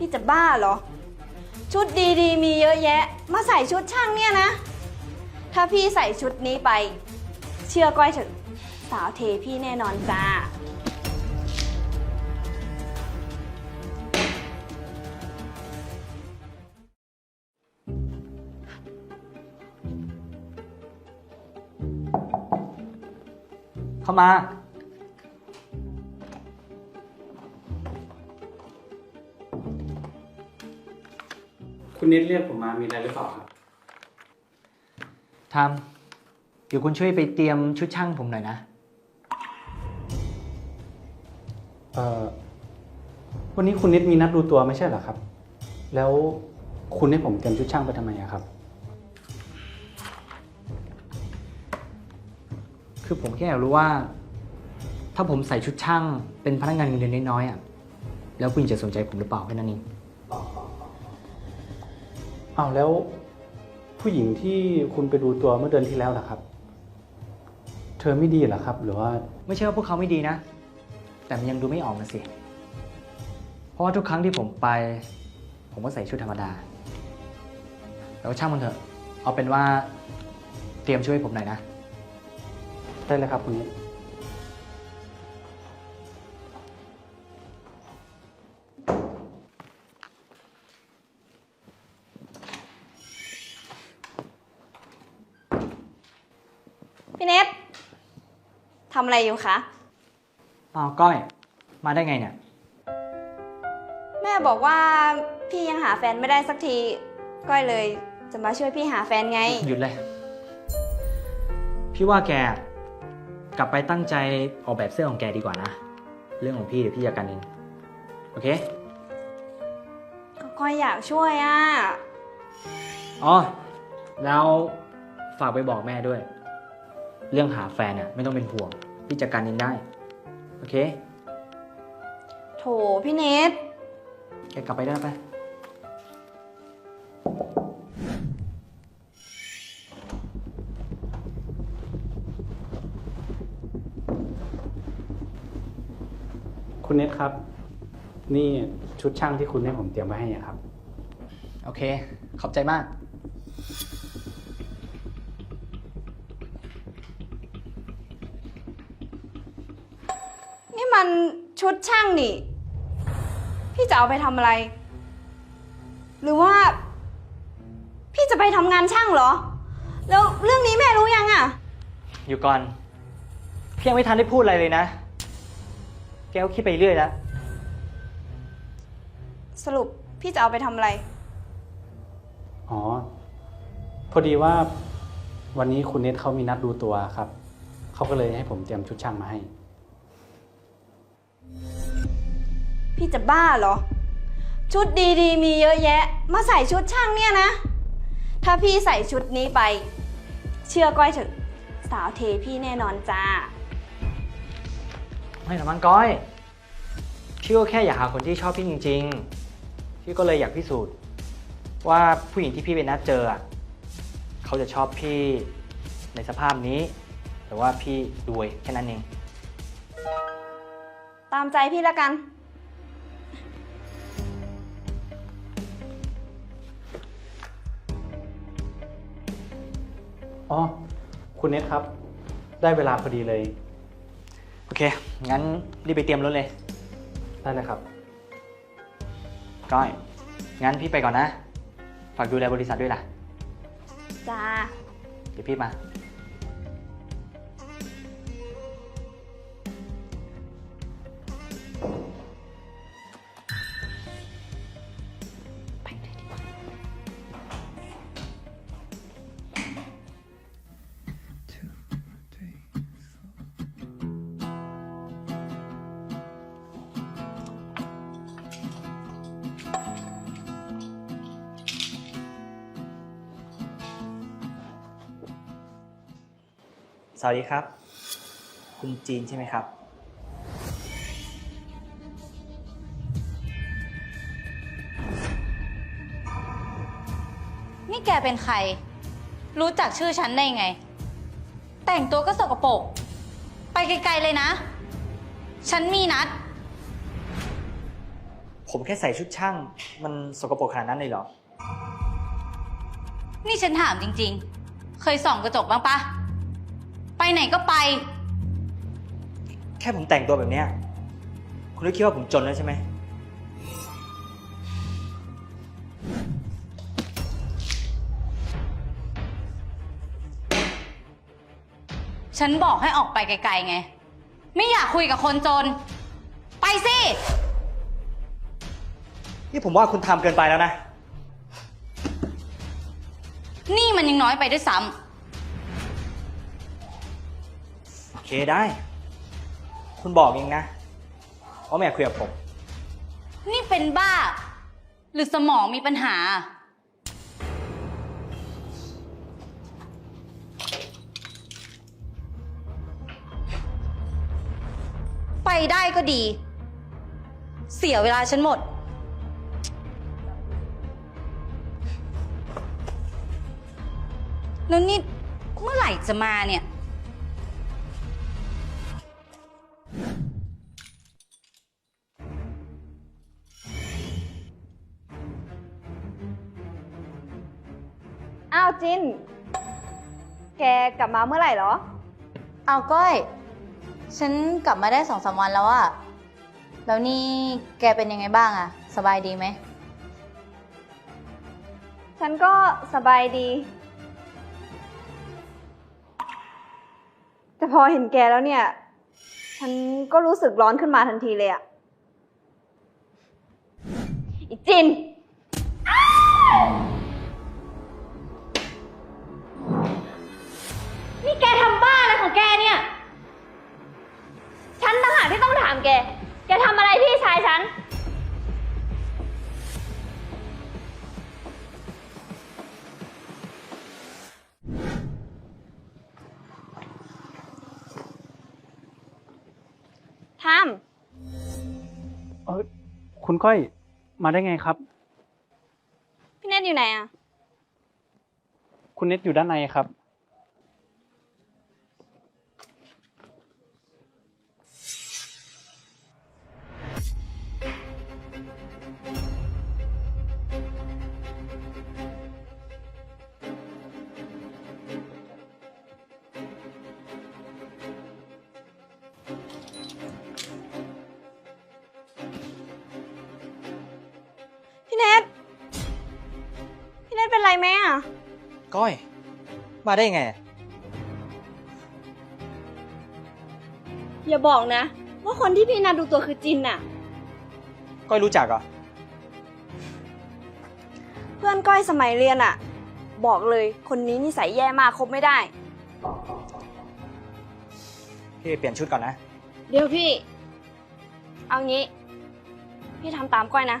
พี่จะบ้าเหรอ ชุดดีๆ มีเยอะแยะ มาใส่ชุดช่างเนี่ยนะ ถ้าพี่ใส่ชุดนี้ไป เชื่อก้อยเถอะสาวเทพี่แน่นอนจ้า เข้ามา นิดเรียกผมมามีอะไรหรือเปล่าครับทำเดี๋ยวคุณช่วยไปเตรียมชุดช่างผมหน่อยนะ เอ่อ วันนี้คุณนิดมีนัดดูตัวไม่ใช่เหรอครับ แล้วคุณให้ผมเตรียมชุดช่างไปทำไมอะครับ คือผมแค่อยากรู้ว่า ถ้าผมใส่ชุดช่างเป็นพนักงานเงินเดือนน้อยๆอะ แล้วคุณจะสนใจผมหรือเปล่าแค่นั้นเอง อ้าวแล้ว ผู้หญิงที่คุณไปดูตัวเมื่อเดือนที่แล้วล่ะครับ เธอไม่ดีเหรอครับ หรือว่า ไม่ใช่ว่าพวกเขาไม่ดีนะ แต่มันยังดูไม่ออกนะสิ เพราะว่าทุกครั้งที่ผมไป ผมก็ใส่ชุดธรรมดา แล้วช่างมันเถอะ เอาเป็นว่าเตรียมช่วยผมหน่อยนะ ได้เลยครับคุณนิด พี่เนททำอะไรอยู่คะอ้าวก้อย มาได้ไงเนี่ย แม่บอกว่าพี่ยังหาแฟนไม่ได้สักที ก้อยเลยจะมาช่วยพี่หาแฟนไง หยุดเลย พี่ว่าแก กลับไปตั้งใจออกแบบเสื้อของแกดีกว่านะ เรื่องของพี่เดี๋ยวพี่จัดการเอง โอเค ก็ก้อยอยากช่วยอะ อ๋อ แล้วฝากไปบอกแม่ด้วย เรื่องหาแฟนเนี่ยไม่ต้องเป็นห่วงพี่จัดการเองได้ โอเค โถพี่เนทแกกลับไปได้แล้วไป คุณนิดครับ นี่ชุดช่างที่คุณให้ผมเตรียมไว้ให้อะครับ โอเค ขอบใจมาก ชุดช่างนี่ พี่จะเอาไปทำอะไร หรือว่า พี่จะไปทำงานช่างเหรอ แล้วเรื่องนี้แม่รู้ยังอะอยู่ก่อน พี่ยังไม่ทันได้พูดอะไรเลยนะ แกก็คิดไปเรื่อยแล้ว สรุปพี่จะเอาไปทำอะไร อ๋อ พอดีว่าวันนี้คุณเนทเขามีนัดดูตัวครับ เขาก็เลยให้ผมเตรียมชุดช่างมาให้ พี่จะบ้าเหรอ ชุดดีๆ มีเยอะแยะ มาใส่ชุดช่างเนี่ยนะ ถ้าพี่ใส่ชุดนี้ไป เชื่อก้อยเถอะสาวเทพี่แน่นอนจ้า ไม่หรอกมั้งก้อย พี่ก็แค่อยากหาคนที่ชอบพี่จริง ๆ พี่ก็เลยอยากพิสูจน์ ว่าผู้หญิงที่พี่ไปนัดเจออะเขาจะชอบพี่ในสภาพนี้ หรือว่าพี่รวยแค่นั้นเอง ตามใจพี่ละกัน อ๋อ คุณเนทครับ ได้เวลาพอดีเลย โอเค งั้นรีบไปเตรียมรถเลย ได้เลยครับ ก้อย งั้นพี่ไปก่อนนะ ฝากดูแลบริษัทด้วยล่ะ จ้า เดี๋ยวพี่มา วัสดีครับ คุณจีนใช่ไหมครับ นี่แกเป็นใคร รู้จักชื่อฉันได้ไง แต่งตัวก็สกปรกไปไกลๆเลยนะ ฉันมีนัด ผมแค่ใส่ชุดช่าง มันสกปรกขนาดนั้นเลยเหรอ นี่ฉันถามจริงๆ เคยส่องกระจกบ้างปะ ไปไหนก็ไป แค่ผมแต่งตัวแบบเนี้ยคุณก็คิดว่าผมจนแล้วใช่ไหม ฉันบอกให้ออกไปไกลๆไง ไม่อยากคุยกับคนจน ไปสิ นี่ผมว่าคุณทำเกินไปแล้วนะ นี่มันยังน้อยไปด้วยซ้โเคได้ คุณบอกเองนะว่าไม่คุยกับผม นี่เป็นบ้า หรือสมองมีปัญหา ไปได้ก็ดี เสียเวลาฉันหมด แล้วนี่เมื่อไหร่จะมาเนี่ย อ้าวจิน แกกลับมาเมื่อไหร่เหรอ เอาก้อย ฉันกลับมาได้สองสามวันแล้วอะแล้วนี่แกเป็นยังไงบ้างอะสบายดีไหม ฉันก็สบายดี แต่พอเห็นแกแล้วเนี่ย ฉันก็รู้สึกร้อนขึ้นมาทันทีเลยอะอีจิน แกทำบ้าอะไรของแกเนี่ย ฉันต่างหากที่ต้องถามแก แกทำอะไรพี่ชายฉัน ทเออคุณก้อยมาได้ไงครับำ พี่เนทอยู่ไหนอะ คุณเน็ตอยู่ด้านในครับ มาได้ไง อย่าบอกนะ ว่าคนที่พี่นัดดูตัวคือจินน่ะ ก้อยรู้จักเหรอ เพื่อนก้อยสมัยเรียนอะบอกเลยคนนี้นิสัยแย่มากคบไม่ได้ พี่ไปเปลี่ยนชุดก่อนนะ เดี๋ยวพี่ เอางี้ พี่ทำตามก้อยนะ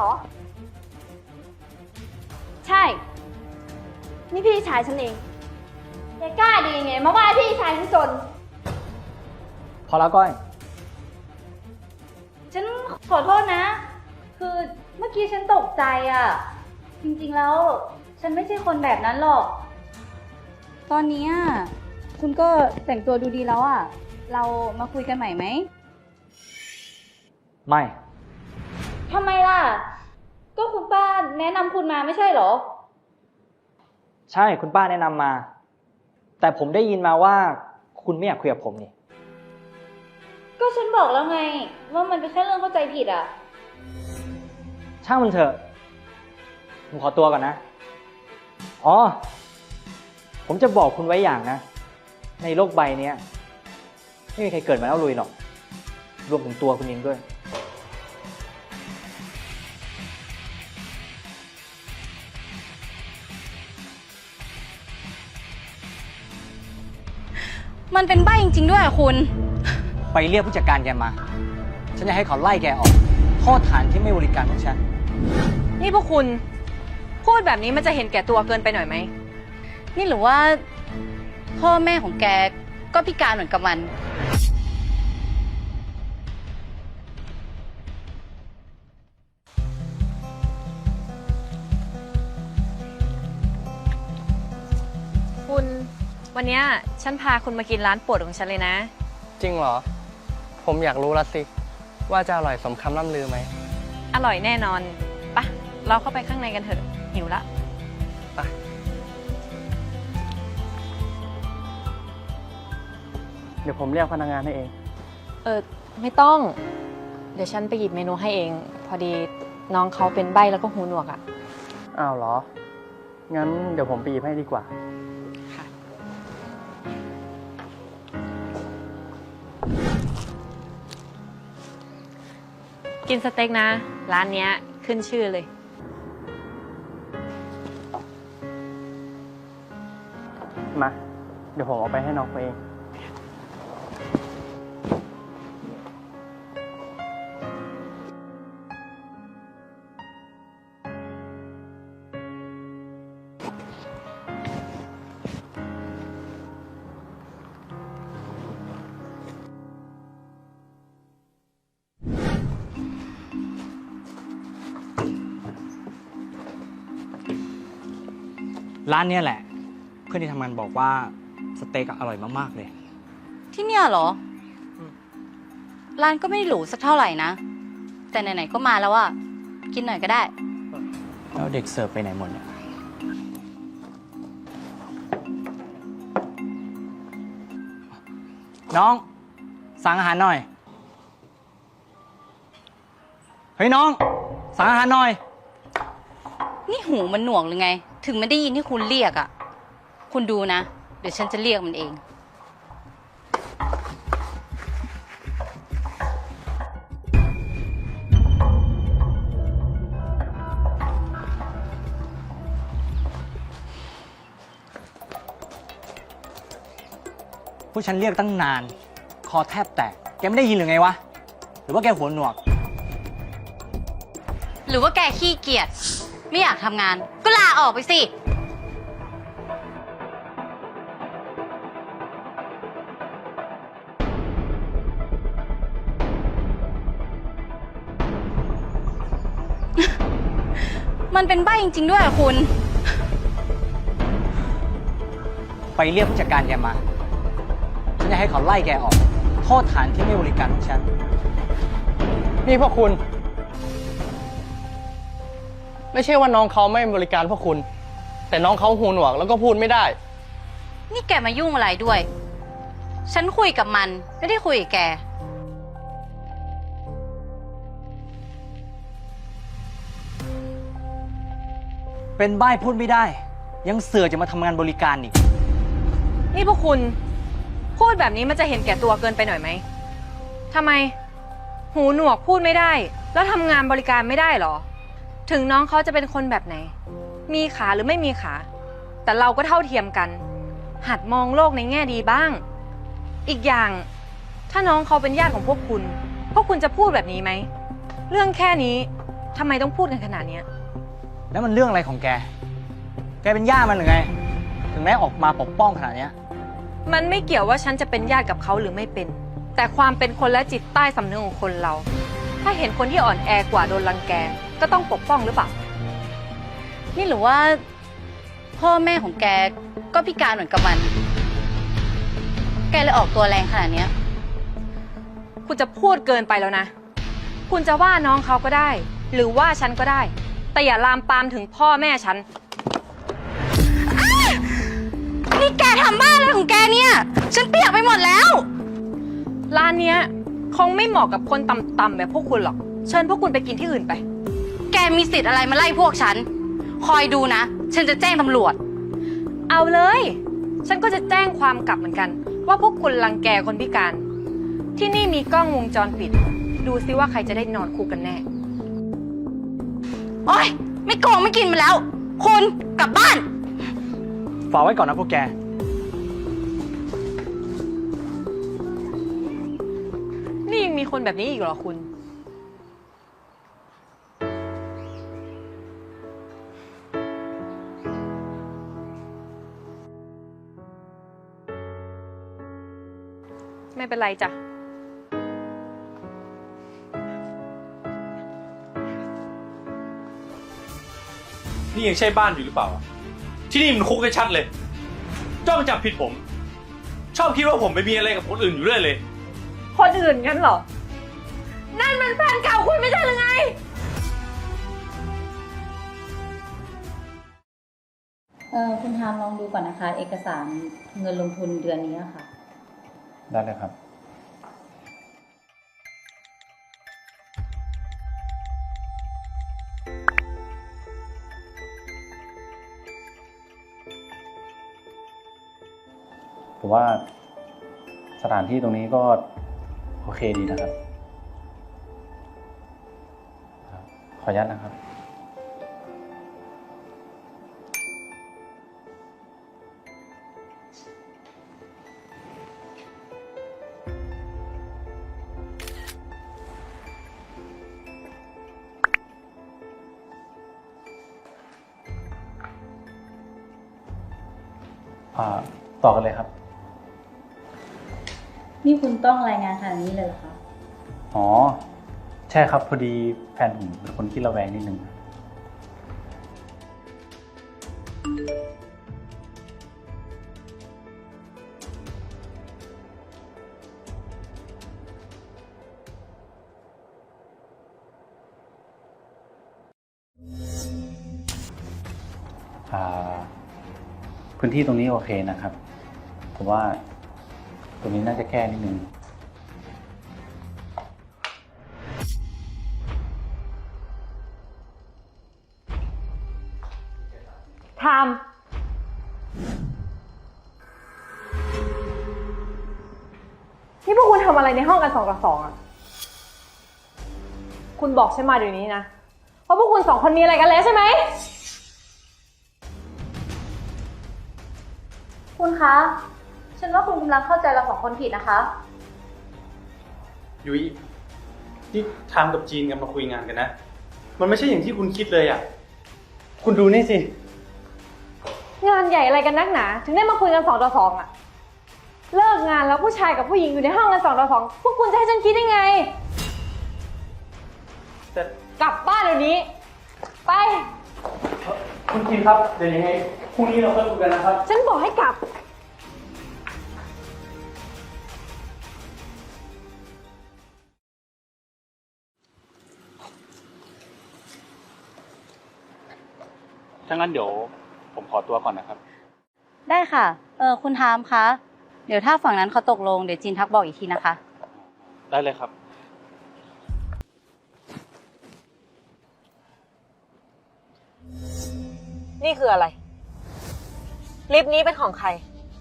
เหรอ ใช่ นี่พี่ชายฉันเองแกกล้าดีไงมาว่าพี่ชายฉันจน พอแล้วก้อย ฉันขอโทษนะ คือเมื่อกี้ฉันตกใจอะจริงๆแล้วฉันไม่ใช่คนแบบนั้นหรอก ตอนนี้อะคุณก็แต่งตัวดูดีแล้วอะเรามาคุยกันใหม่ไหม ไม่ ทำไมล่ะ ก็คุณป้าแนะนำคุณมาไม่ใช่เหรอ ใช่คุณป้าแนะนำมา แต่ผมได้ยินมาว่า คุณไม่อยากคุยกับผมนี่ ก็ฉันบอกแล้วไง ว่ามันเป็นแค่เรื่องเข้าใจผิดอะช่างมันเถอะ ผมขอตัวก่อนนะ อ๋อ ผมจะบอกคุณไว้อย่างนะ ในโลกใบเนี้ย ไม่มีใครเกิดมาแล้วรวยหรอก รวมถึงตัวคุณเองด้วย มันเป็นใบ้จริง ๆ ด้วยอะคุณ ไปเรียกผู้จัดการแกมา ฉันจะให้เขาไล่แกออกโทษฐานที่ไม่บริการพวกฉัน นี่พวกคุณพพูดแบบนี้มันจะเห็นแก่ตัวเกินไปหน่อยไหม นี่หรือว่า พ่อแม่ของแกก็พิการเหมือนกับมัน วันเนี้ยฉันพาคุณมากินร้านโปรดของฉันเลยนะ จริงเหรอ ผมอยากรู้ละสิ ว่าจะอร่อยสมคำล่ำลือไหมอร่อยแน่นอนปะเราเข้าไปข้างในกันเถอะหิวละเดี๋ยวผมเรียกพนักงานให้เอง เออไม่ต้อง เดี๋ยวฉันไปหยิบเมนูให้เอง พอดีน้องเขาเป็นใบแล้วก็หูหนวกอะ่ะอ้าวเหรอ งั้นเดี๋ยวผมไปหยิบให้ดีกว่า กินสเต็กนะ ร้านเนี้ยขึ้นชื่อเลย มา เดี๋ยวผมเอาไปให้น้องเขาเอง ร้านเนี้ยแหละ เพื่อนที่ทำงานบอกว่าสเต็กอะอร่อยมากๆเลย ที่เนี่ยเหรออร้านก็ไม่ได้หรูสักเท่าไหร่นะ แต่ไหนๆก็มาแล้วอะกินหน่อยก็ได้ แล้วเด็กเสิร์ฟไปไหนหมดเนี่ย น้อง สั่งอาหารหน่อย เฮ้ยน้อง สั่งอาหารหน่อย นี่หูมันหนวกหรือไง ถึงไม่ได้ยินที่คุณเรียกอะคุณดูนะ เดี๋ยวฉันจะเรียกมันเองผู้ฉันเรียกตั้งนาน คอแทบแตก แกไม่ได้ยินหรือไงวะ หรือว่าแกหัวหนวก หรือว่าแกขี้เกียจ ไม่อยากทำงาน ก็ลาออกไปสิ มันเป็นใบ้จริง ๆ ด้วยอะคุณ ไปเรียกผู้จัดการแกมา ฉันจะให้เขาไล่แกออก โทษฐานที่ไม่บริการของฉัน นี่พวกคุณ ไม่ใช่ว่าน้องเขาไม่บริการพวกคุณ แต่น้องเขาหูหนวกแล้วก็พูดไม่ได้ นี่แกมายุ่งอะไรด้วย ฉันคุยกับมัน ไม่ได้คุยกับแก เป็นใบ้พูดไม่ได้ ยังเสือกจะมาทำงานบริการอีก นี่พวกคุณ พูดแบบนี้มันจะเห็นแก่ตัวเกินไปหน่อยไหมทำไม หูหนวกพูดไม่ได้ แล้วทำงานบริการไม่ได้เหรอ ถึงน้องเขาจะเป็นคนแบบไหน มีขาหรือไม่มีขา แต่เราก็เท่าเทียมกัน หัดมองโลกในแง่ดีบ้าง อีกอย่าง ถ้าน้องเขาเป็นญาติของพวกคุณ พวกคุณจะพูดแบบนี้ไหม เรื่องแค่นี้ทำไมต้องพูดกันขนาดเนี้ย แล้วมันเรื่องอะไรของแก แกเป็นย่ามันหรือไง ถึงแม้ออกมาปกป้องขนาดเนี้ย มันไม่เกี่ยวว่าฉันจะเป็นญาติกับเขาหรือไม่เป็น แต่ความเป็นคนและจิตใต้สำนึกของคนเรา ถ้าเห็นคนที่อ่อนแอกว่าโดนรังแก ก็ต้องปกป้องหรือเปล่า นี่หรือว่า พ่อแม่ของแกก็พิการเหมือนกับมัน แกเลยออกตัวแรงขนาดเนี้ย คุณจะพูดเกินไปแล้วนะ คุณจะว่าน้องเขาก็ได้ หรือว่าฉันก็ได้ แต่อย่าลามปามถึงพ่อแม่ฉัน นี่แกทำบ้าอะไรของแกเนี่ย ฉันเปียกไปหมดแล้ว ร้านเนี้ยคงไม่เหมาะกับคนต่ำๆแบบพวกคุณหรอก เชิญพวกคุณไปกินที่อื่นไปแก มีสิทธิ์อะไรมาไล่พวกฉัน คอยดูนะ ฉันจะแจ้งตำรวจ เอาเลย ฉันก็จะแจ้งความกลับเหมือนกัน ว่าพวกคุณรังแกคนพิการ ที่นี่มีกล้องวงจรปิด ดูซิว่าใครจะได้นอนคู่กันแน่ โอ๊ย ไม่โกงไม่กินมาแล้ว คุณกลับบ้าน ฝากไว้ก่อนนะพวกแก นี่ยังมีคนแบบนี้อีกเหรอคุณ ไม่เป็นไรจ้ะนี่ยังใช่บ้านอยู่หรือเปล่า ที่นี่มันคุกให้ชัดเลย จ้องจับผิดผม ชอบคิดว่าผมไปมีอะไรกับคนอื่นอยู่เรื่อยเลย คนอื่นงั้นเหรอ นั่นมันแฟนเก่าคุณไม่ใช่หรือไง เออคุณทามลองดูก่อนนะคะ เอกสารเงินลงทุนเดือนนี้อะค่ะ ได้เลยครับผมว่าสถานที่ตรงนี้ก็โอเคดีนะครับ ขออนุญาตนะครับ ต้องรายงานขนาดนี้เลยเหรอคะ อ๋อ ใช่ครับพอดีแฟนผมเป็นคนขี้ระแวงนิดนึง อ่า พื้นที่ตรงนี้โอเคนะครับ ผมว่า ตรงนี้น่าจะแก้นิดนึงทามนี่พวกคุณทำอะไรในห้องกันสองต่อสองอะ คุณบอกฉันมาเดี๋ยวนี้นะว่าพวกคุณสองคนมีอะไรกันแล้วใช่ไหม คุณคะ ฉันว่าคุณกำลังเข้าใจเราสองคนผิดนะคะ ยุ้ยนี่ทามกับจีนกันมาคุยงานกันนะ มันไม่ใช่อย่างที่คุณคิดเลยอะ คุณดูนี่สิ งานใหญ่อะไรกันนักหนา ถึงได้มาคุยกันสองต่อสองอะเลิกงานแล้วผู้ชายกับผู้หญิงอยู่ในห้องกันสองต่อสองพวกคุณจะให้ฉันคิดได้ไง แต่กลับบ้านเดี๋ยวนี้ ไป คุณจีนครับ เดี๋ยวยังไงพรุ่งนี้เราค่อยคุยกันนะครับ ฉันบอกให้กลับ ถ้างั้นเดี๋ยวผมขอตัวก่อนนะครับ ได้ค่ะ เออคุณทามคะ เดี๋ยวถ้าฝั่งนั้นเขาตกลงเดี๋ยวจีนทักบอกอีกทีนะคะ ได้เลยครับ นี่คืออะไร ลิปนี้เป็นของใคร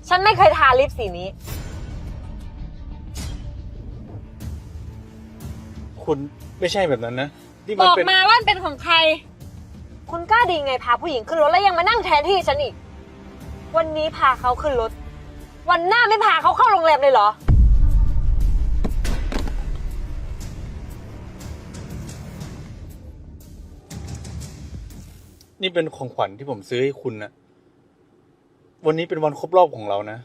ฉันไม่เคยทาลิปสีนี้ คุณไม่ใช่แบบนั้นนะนี่บมันอกเป็นมาว่ามันเป็นของใคร คุณกล้าดีไงพาผู้หญิงขึ้นรถแล้วยังมานั่งแทนที่ฉันอีก วันนี้พาเขาขึ้นรถ วันหน้าไม่พาเขาเข้าโรงแรมเลยเหรอ นี่เป็นของขวัญที่ผมซื้อให้คุณนะวันนี้เป็นวันครบรอบของเรานะ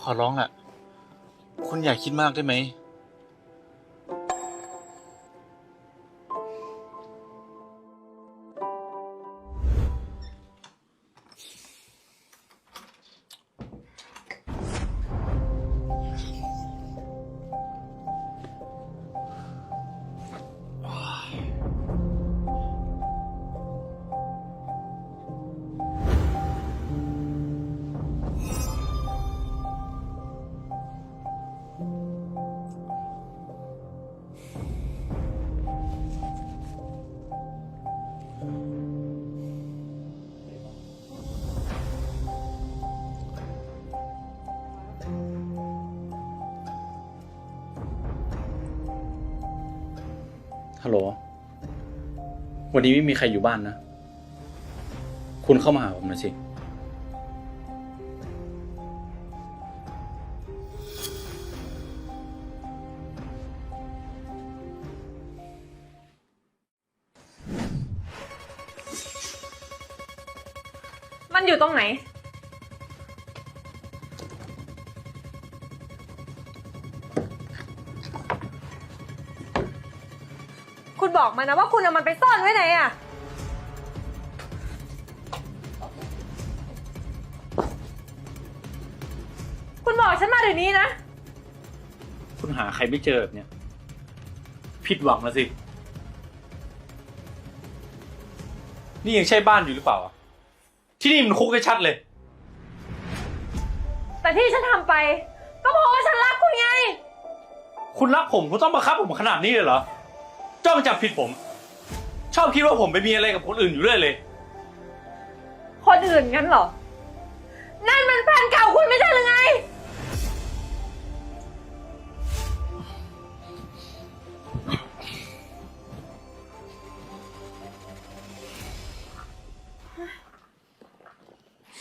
ขอร้องอะคุณอย่าคิดมากได้ไหม ฮัลโหล วันนี้ไม่มีใครอยู่บ้านนะ คุณเข้ามาหาผมหน่อยสิ มันอยู่ตรงไหน บอกมานะว่าคุณเอามันไปซ่อนไว้ไหนอะคุณบอกฉันมาเดี๋ยวนี้นะ คุณหาใครไม่เจอแบบเนี้ยผิดหวังแล้วสิ นี่ยังใช่บ้านอยู่หรือเปล่าอะที่นี่มันคุกให้ชัดเลย แต่ที่ฉันทำไป ก็เพราะว่าฉันรักคุณไง คุณรักผมคุณต้องบังคับผมขนาดนี้เลยเหรอ จ้องจับผิดผม ชอบคิดว่าผมไปมีอะไรกับคนอื่นอยู่เรื่อยเลย คนอื่นงั้นเหรอ นั่นมันแฟนเก่าคุณไม่ใช่หรือไง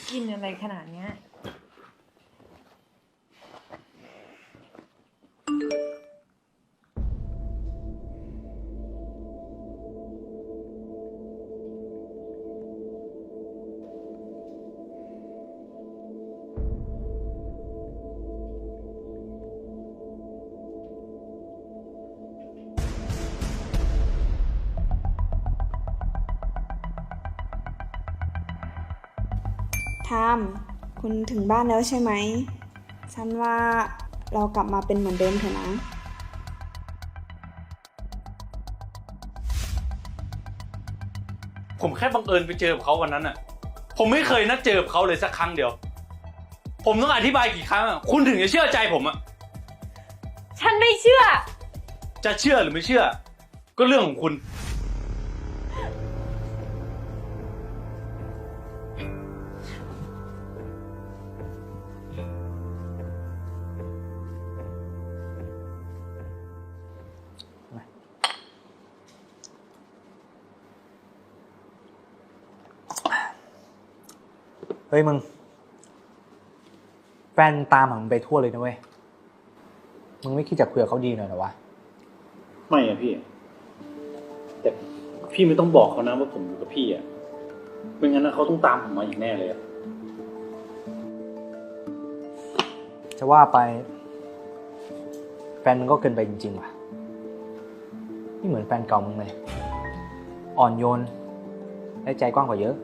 กินอะไรขนาดเนี้ย ทาม คุณถึงบ้านแล้วใช่ไหม ฉันว่าเรากลับมาเป็นเหมือนเดิมเถอะนะ ผมแค่บังเอิญไปเจอกับเขาวันนั้นอะผมไม่เคยนัดเจอกับเขาเลยสักครั้งเดียว ผมต้องอธิบายกี่ครั้งอะคุณถึงจะเชื่อใจผมอะฉันไม่เชื่อ จะเชื่อหรือไม่เชื่อ ก็เรื่องของคุณ เฮ้ยมึง แฟนตามหามึงไปทั่วเลยนะเว้ย มึงไม่คิดจะคุยกับเขาดีหน่อยเหรอวะ ไม่อะพี่ แต่พี่ไม่ต้องบอกเขานะว่าผมอยู่กับพี่อะไม่งั้นนะเขาต้องตามผมมาอีกแน่เลยอะจะว่าไป แฟนมึงก็เกินไปจริงๆว่ะ นี่เหมือนแฟนเก่ามึงเลย อ่อนโยนและใจกว้างกว่าเยอะ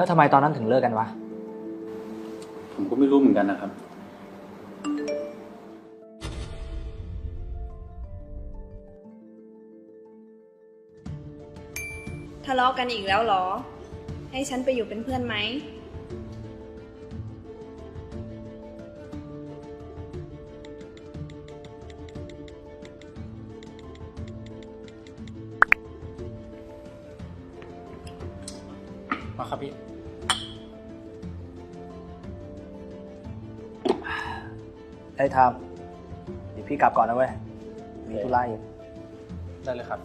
แล้วทำไมตอนนั้นถึงเลิกกันวะ ผมก็ไม่รู้เหมือนกันนะครับ ทะเลาะกันอีกแล้วเหรอ ให้ฉันไปอยู่เป็นเพื่อนไหม ทามเดี๋ยวพี่กลับก่อนนะเว้ย มีธุระอยู่ได้เลยครับ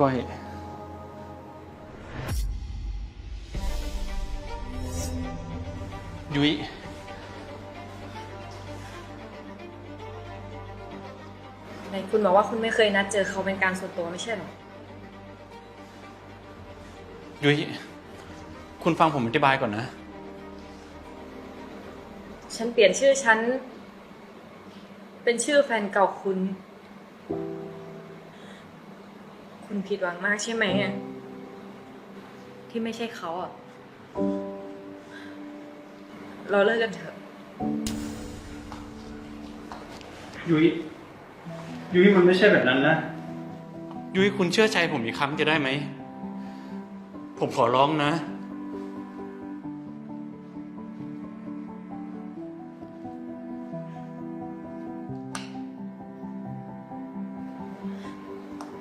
ก้อย ยุ้ยไหนคุณบอกว่าคุณไม่เคยนัดเจอเขาเป็นการส่วนตัวไม่ใช่หรอ ยุ้ยคุณฟังผมอธิบายก่อนนะ ฉันเปลี่ยนชื่อฉัน เป็นชื่อแฟนเก่าคุณ คุณผิดหวังมากใช่ไหมอะที่ไม่ใช่เขาอะ เราเลิกกันเถอะ ยุ้ยยุ้ยมันไม่ใช่แบบนั้นนะ ยุ้ยคุณเชื่อใจผมอีกครั้งจะได้ไหม ผมขอร้องนะ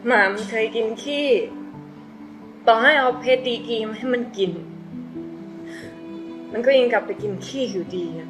หมามันเคยกินขี้ ต่อให้เอาเพชรดีกรีมาให้มันกิน มันก็ยังกลับไปกินขี้อยู่ดีอะ